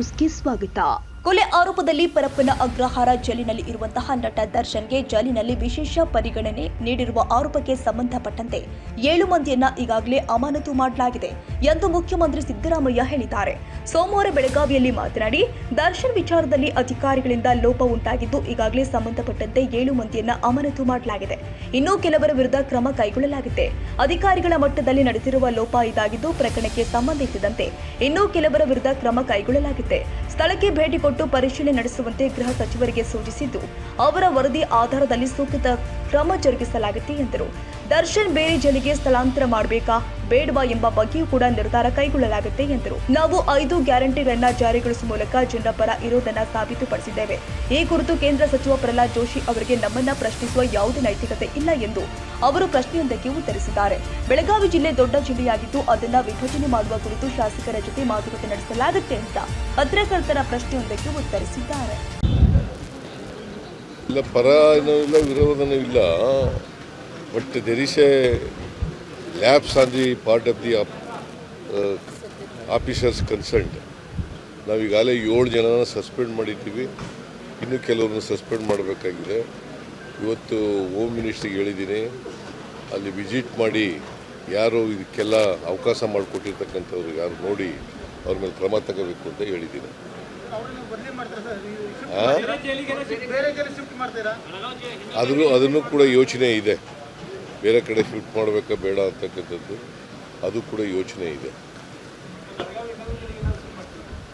ನ್ಯೂಸ್ಗೆ ಸ್ವಾಗತ. ಕೊಲೆ ಆರೋಪದಲ್ಲಿ ಪರಪ್ಪನ ಅಗ್ರಹಾರ ಜೈಲಿನಲ್ಲಿ ಇರುವಂತಹ ನಟ ದರ್ಶನ್ಗೆ ಜೈಲಿನಲ್ಲಿ ವಿಶೇಷ ಪರಿಗಣನೆ ನೀಡಿರುವ ಆರೋಪಕ್ಕೆ ಸಂಬಂಧಪಟ್ಟಂತೆ ಏಳು ಮಂದಿಯನ್ನ ಈಗಾಗಲೇ ಅಮಾನತು ಮಾಡಲಾಗಿದೆ ಎಂದು ಮುಖ್ಯಮಂತ್ರಿ ಸಿದ್ದರಾಮಯ್ಯ ಹೇಳಿದ್ದಾರೆ. ಸೋಮವಾರ ಬೆಳಗಾವಿಯಲ್ಲಿ ಮಾತನಾಡಿ, ದರ್ಶನ್ ವಿಚಾರದಲ್ಲಿ ಅಧಿಕಾರಿಗಳಿಂದ ಲೋಪ ಉಂಟಾಗಿದ್ದು ಈಗಾಗಲೇ ಸಂಬಂಧಪಟ್ಟಂತೆ ಏಳು ಮಂದಿಯನ್ನ ಅಮಾನತು ಮಾಡಲಾಗಿದೆ. ಇನ್ನೂ ಕೆಲವರ ವಿರುದ್ಧ ಕ್ರಮ ಕೈಗೊಳ್ಳಲಾಗಿದೆ. ಅಧಿಕಾರಿಗಳ ಮಟ್ಟದಲ್ಲಿ ನಡೆಸಿರುವ ಲೋಪ ಇದಾಗಿದ್ದು ಪ್ರಕರಣಕ್ಕೆ ಸಂಬಂಧಿಸಿದಂತೆ ಇನ್ನೂ ಕೆಲವರ ವಿರುದ್ಧ ಕ್ರಮ ಕೈಗೊಳ್ಳಲಾಗಿದೆ. gente ಸ್ಥಳಕ್ಕೆ ಭೇಟಿ ಕೊಟ್ಟು ಪರಿಶೀಲನೆ ನಡೆಸುವಂತೆ ಗೃಹ ಸಚಿವರಿಗೆ ಸೂಚಿಸಿದ್ದು, ಅವರ ವರದಿ ಆಧಾರದಲ್ಲಿ ಸೂಕ್ತ ಕ್ರಮ ಜರುಗಿಸಲಾಗುತ್ತೆ ಎಂದರು. ದರ್ಶನ್ ಬೇರೆ ಜಲಿಗೆ ಸ್ಥಳಾಂತರ ಮಾಡಬೇಕಾ, ಬೇಡವಾ ಎಂಬ ಬಗ್ಗೆಯೂ ಕೂಡ ನಿರ್ಧಾರ ಕೈಗೊಳ್ಳಲಾಗುತ್ತೆ ಎಂದರು. ನಾವು ಐದು ಗ್ಯಾರಂಟಿಗಳನ್ನ ಜಾರಿಗೊಳಿಸುವ ಮೂಲಕ ಜನರ ಪರ ಇರೋದನ್ನ ಸಾಬೀತುಪಡಿಸಿದ್ದೇವೆ. ಈ ಕುರಿತು ಕೇಂದ್ರ ಸಚಿವ ಪ್ರಹ್ಲಾದ್ ಜೋಶಿ ಅವರಿಗೆ ನಮ್ಮನ್ನ ಪ್ರಶ್ನಿಸುವ ಯಾವುದೇ ನೈತಿಕತೆ ಇಲ್ಲ ಎಂದು ಅವರು ಪ್ರಶ್ನೆಯೊಂದಕ್ಕೆ ಉತ್ತರಿಸಿದ್ದಾರೆ. ಬೆಳಗಾವಿ ಜಿಲ್ಲೆ ದೊಡ್ಡ ಜಿಲ್ಲೆಯಾಗಿದ್ದು, ಅದನ್ನ ವಿಭಜನೆ ಮಾಡುವ ಕುರಿತು ಶಾಸಕರ ಜೊತೆ ಮಾತುಕತೆ ನಡೆಸಲಾಗುತ್ತೆ ಅಂತ ಪ್ರಶ್ನೆಯೊಂದಕ್ಕೆ ಉತ್ತರಿಸಿದ್ದಾರೆ. ಇಲ್ಲ, ಪರ ಇಲ್ಲ, ವಿರೋಧನೂ ಇಲ್ಲ. But there labs on the part of the officers ನಾವು ಈಗಾಗಲೇ ಏಳು ಜನನ ಸಸ್ಪೆಂಡ್ ಮಾಡಿದ್ದೀವಿ. ಇನ್ನು ಕೆಲವ್ರನ್ನ ಸಸ್ಪೆಂಡ್ ಮಾಡಬೇಕಾಗಿದೆ. ಇವತ್ತು ಹೋಮ್ ಮಿನಿಸ್ಟ್ರಿಗೆ ಹೇಳಿದ್ದೀನಿ. ಅಲ್ಲಿ ವಿಸಿಟ್ ಮಾಡಿ ಯಾರು ಇದಕ್ಕೆಲ್ಲ ಅವಕಾಶ ಮಾಡಿಕೊಟ್ಟಿರ್ತಕ್ಕಂಥವ್ರು ಯಾರು ನೋಡಿ ಅವ್ರ ಮೇಲೆ ಕ್ರಮ ತಗೋಬೇಕು ಅಂತ ಹೇಳಿದ್ದೀನಿ. ಅದನ್ನು ಅದನ್ನು ಕೂಡ ಯೋಚನೆ ಇದೆ. ಬೇರೆ ಕಡೆ ಶಿಫ್ಟ್ ಮಾಡಬೇಕಾ ಬೇಡ ಅಂತಕ್ಕಂಥದ್ದು ಅದು ಕೂಡ ಯೋಚನೆ ಇದೆ.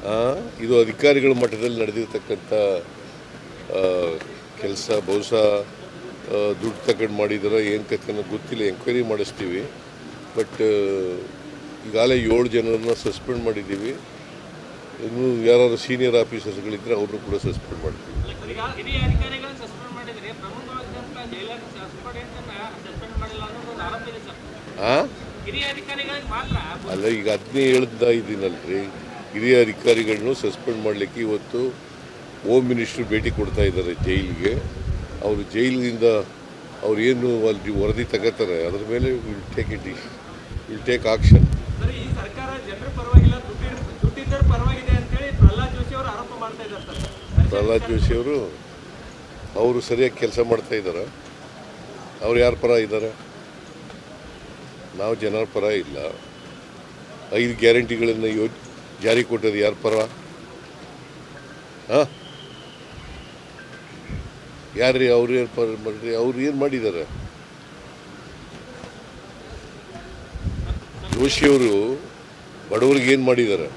ಆ, ಇದು ಅಧಿಕಾರಿಗಳ ಮಟ್ಟದಲ್ಲಿ ನಡೆದಿರ್ತಕ್ಕಂಥ ಕೆಲಸ ಬಹುಶಃ ದುಡ್ಡು ತಗೊಂಡು ಮಾಡಿದಾರ ಏನು ಕತೆ ಗೊತ್ತಿಲ್ಲ ಎಂಕ್ವೈರಿ ಮಾಡಿಸ್ತೀವಿ. ಬಟ್ ಈಗಾಗಲೇ ಏಳು ಜನರನ್ನು ಸಸ್ಪೆಂಡ್ ಮಾಡಿದ್ದೀವಿ. ಇನ್ನು ಯಾರಾದ್ರು ಸೀನಿಯರ್ ಆಫೀಸರ್ಸ್ಗಳಿದ್ದರೆ ಅವರು ಕೂಡ ಸಸ್ಪೆಂಡ್ ಮಾಡ್ತೀವಿ. ಅಲ್ಲ ಈಗ ಅದನ್ನೇ ಹೇಳ್ತಾ ಇದ್ದೀನಲ್ರಿ ಹಿರಿಯ ಅಧಿಕಾರಿಗಳನ್ನು ಸಸ್ಪೆಂಡ್ ಮಾಡಲಿಕ್ಕೆ ಇವತ್ತು ಹೋಮ್ ಮಿನಿಸ್ಟ್ರು ಭೇಟಿ ಕೊಡ್ತಾ ಇದ್ದಾರೆ ಜೈಲಿಗೆ. ಅವರು ಜೈಲಿನಿಂದ ಅವ್ರು ಏನು ಅಲ್ಲಿ ವರದಿ ತಗೋತಾರೆ ಅದ್ರ ಮೇಲೆ will take it will take action sir ಈ ಸರ್ಕಾರ ಜನರ ಪರವಾಗಿಲ್ಲ ದುಡ್ಡಿ ದುಡ್ಡಿದ್ದರ ಪರವಾಗಿದೆ ಅಂತೇಳಿ ಪ್ರಹ್ಲಾದ್ ಜೋಶಿ ಅವರು ಆರೋಪ ಮಾಡ್ತಾ ಇದ್ದಾರೆ ಸರ್. ಪ್ರಹ್ಲಾದ್ ಜೋಶಿ ಅವರು ಅವರು ಸರಿಯಾಗಿ ಕೆಲಸ ಮಾಡ್ತಾ ಇದ್ದಾರೆ. ಅವ್ರು ಯಾರ ಪರ ಇದ್ದಾರೆ? ನಾವು ಜನರ ಪರ ಇಲ್ಲ. ಐದು ಗ್ಯಾರಂಟಿಗಳನ್ನು ಯೋ ಜಾರಿ ಕೊಟ್ಟದ್ದು ಯಾರ ಪರ? ಹಾಂ? ಯಾರ್ರೀ ಅವ್ರು ಏನು ಪರ ಮಾಡ್ರಿ ಅವ್ರು ಏನು ಮಾಡಿದ್ದಾರೆ? ಜೋಶಿಯವರು ಬಡವರಿಗೆ ಏನು ಮಾಡಿದ್ದಾರೆ?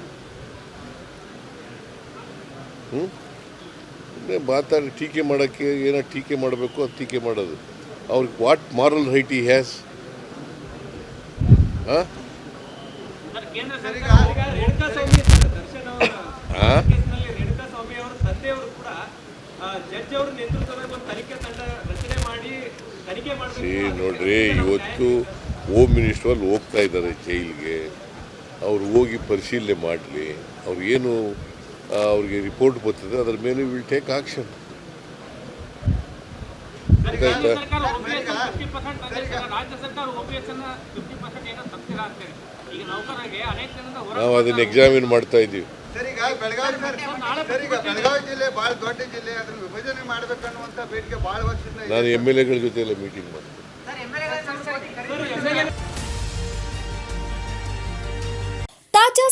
ಹ್ಞೂ ಮಾತಾಡಿ ಟೀಕೆ ಮಾಡೋಕ್ಕೆ ಏನೋ ಟೀಕೆ ಮಾಡಬೇಕು ಅದು ಟೀಕೆ ಮಾಡೋದು. ಅವ್ರಿಗೆ ವಾಟ್ ಮಾರಲ್ ರೈಟ್ ಈ ಹ್ಯಾಸ್ ನೋಡ್ರಿ ಇವತ್ತು ಹೋಮ್ ಮಿನಿಸ್ಟ್ರಲ್ಲಿ ಹೋಗ್ತಾ ಇದ್ದಾರೆ ಜೈಲಿಗೆ. ಅವರು ಹೋಗಿ ಪರಿಶೀಲನೆ ಮಾಡಲಿ. ಅವ್ರು ಏನು ಆ, ಅವ್ರಿಗೆ ರಿಪೋರ್ಟ್ ಬರ್ತದೆ ಅದ್ರ ಮೇಲೆ ವಿಲ್ ಟೇಕ್ ಆಕ್ಷನ್ ರಾಜ್ಯ ಸರ್ಕಾರ OPS ಅನ್ನ 50% ರಾಜ್ಯ ಸರ್ಕಾರ ಓಪಿಎಸ್ ಅನ್ನ ಫಿಫ್ಟಿ ಪರ್ಸೆಂಟ್ ಏನೋ ತರ್ತೀರಾ ಅಂತೇಳಿ. ಈಗ ನೌಕರರಿಗೆ ಅನೇಕ ಜನದ ಹೊರ ನಾವು ಅದನ್ನ ಎಕ್ಸಾಮಿನ್ ಮಾಡ್ತಾ ಇದ್ದೀವಿ? ಸರ್ ಈಗ ಬೆಳಗಾವಿ ಸರ್ ಸರ್ ಈಗ ಬೆಳಗಾವಿ ಜಿಲ್ಲೆ ದೊಡ್ಡ ಜಿಲ್ಲೆ ಅದನ್ನ ವಿಭಜನೆ ಮಾಡ್ಬೇಕನ್ನುವಂತ ಬೇಡಿಕೆ ಭಾಳ ವರ್ಷದಿಂದ ಇದೆ. ನಾನು ಎಂ ಎಲ್ ಎಗಳ ಜೊತೆ ಎಲ್ಲ ಮೀಟಿಂಗ್ ಮಾಡ್ತೀನಿ.